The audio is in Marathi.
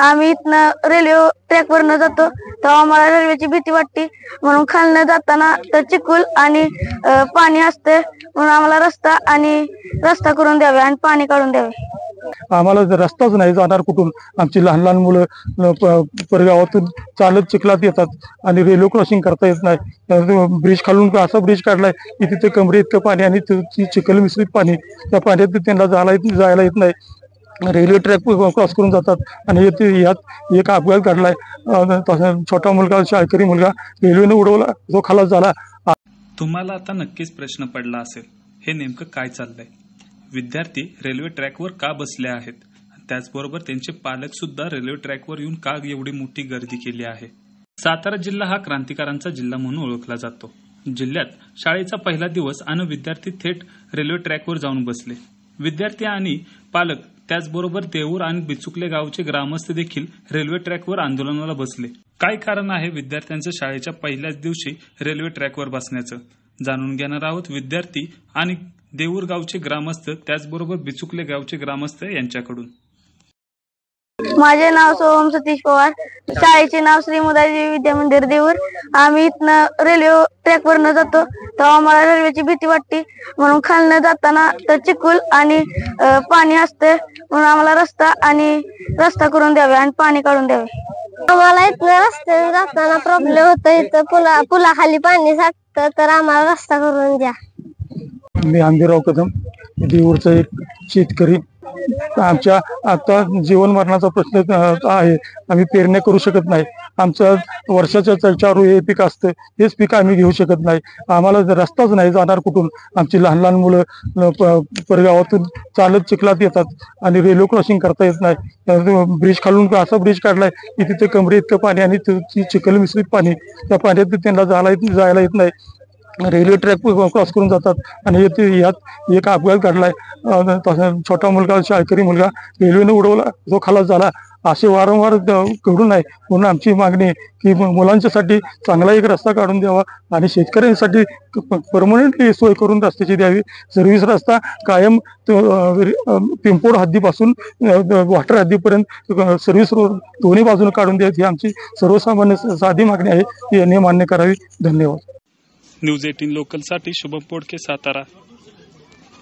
आम्ही इथनं रेल्वे ट्रॅक वरनं जातो. तेव्हा आम्हाला रेल्वेची भीती वाटते. म्हणून खालनं जाताना तर चिखल आणि पाणी असते. म्हणून आम्हाला रस्ता आणि रस्ता करून द्यावे आणि पाणी काढून द्यावे. आम्हाला रस्ताच नाही जाणार कुठून आमची लहान लहान मुलं परगावातून चालत चिखलात येतात आणि रेल्वे क्रॉसिंग करता येत नाही. ब्रिज खालून असा ब्रिज काढलाय की तिथे कमरे इतकं पाणी आणि चिखल मिश्रित पाणी त्या पाण्यात त्यांना जायला जायला येत नाही. रेल्वे ट्रॅक क्रॉस करून जातात. आणि यात एक अपघात घडलाय. छोटा मुलगा शाळकरी मुलगा रेल्वेने उडवला. जो खालास झाला. तुम्हाला आता नक्कीच प्रश्न पडला असेल. हे नेमकं काय चाललंय? विद्यार्थी रेल्वे ट्रॅकवर का बसले आहेत? त्याचबरोबर त्यांचे पालक सुद्धा रेल्वे ट्रॅकवर येऊन का एवढी मोठी गर्दी केली आहे? सातारा जिल्हा हा क्रांतिकारांचा जिल्हा म्हणून ओळखला जातो. जिल्ह्यात शाळेचा पहिला दिवस आणि विद्यार्थी थेट रेल्वे ट्रॅकवर जाऊन बसले. विद्यार्थी आणि पालक त्याचबरोबर देऊर आणि बिचुकले गावचे ग्रामस्थ देखील रेल्वे ट्रॅकवर आंदोलनाला बसले. काय कारण आहे विद्यार्थ्यांचं शाळेच्या पहिल्याच दिवशी रेल्वे ट्रॅकवर बसण्याचं? जाणून घेणार आहोत विद्यार्थी आणि देऊर गावचे ग्रामस्थ त्याचबरोबर बिचुकले गावचे ग्रामस्थ यांच्याकडून. माझे नाव सोहम सतीश पवार. शाळेचे नाव श्री मुदाजी विद्या मंदिर देऊर. आम्ही इथनं रेल्वे ट्रॅकवरनं जातो. तेव्हा आम्हाला रेल्वेची भीती वाटते म्हणून खालनं जाताना तर चिखल आणि पाणी असते म्हणून आम्हाला रस्ता आणि रस्ता करून द्यावे आणि पाणी काढून द्यावे. आम्हाला इथनं रस्त्याने जाताना प्रॉब्लेम होतो. इथं पुला पुलाखाली पाणी साठतं तर आम्हाला रस्ता करून द्या. मी आंबीराव कदम देऊरचा एक शेतकरी. आमच्या आता जीवन मरणाचा प्रश्न आहे. आम्ही पेरण्या करू शकत नाही. आमचं वर्षाच्या चारू हे पीक असतं. हेच पीक आम्ही घेऊ शकत नाही. आम्हाला रस्ताच नाही जाणार कुठून आमची लहान लहान मुलं परगावातून चालत चिखलात येतात आणि रेल्वे क्रॉसिंग करता येत नाही. ब्रिज खालून असा ब्रिज काढलाय की तिथे कमरे इतकं पाणी आणि चिखल मिश्रित पाणी त्या पाण्यात त्यांना जायला येत जायला येत नाही. रेल्वे ट्रॅक क्रॉस करून जातात. आणि इथे यात एक अपघात घडलाय. तसा छोटा मुलगा शाळकरी मुलगा रेल्वेने उडवला. जो खालास झाला. असे वारंवार घडून आहे म्हणून आमची मागणी आहे की मुलांच्यासाठी चांगला एक रस्ता काढून द्यावा आणि शेतकऱ्यांसाठी परमनंटली सोय करून रस्त्याची द्यावी. सर्व्हिस रस्ता कायम पिंपोड हद्दीपासून वाटर हद्दीपर्यंत सर्व्हिस रोड दोन्ही बाजूने काढून द्यावी ही आमची सर्वसामान्य साधी मागणी आहे. ती यांनी e मान्य करावी. धन्यवाद. न्यूज एटीन लोकलसाठी शुभम पोडके सातारा.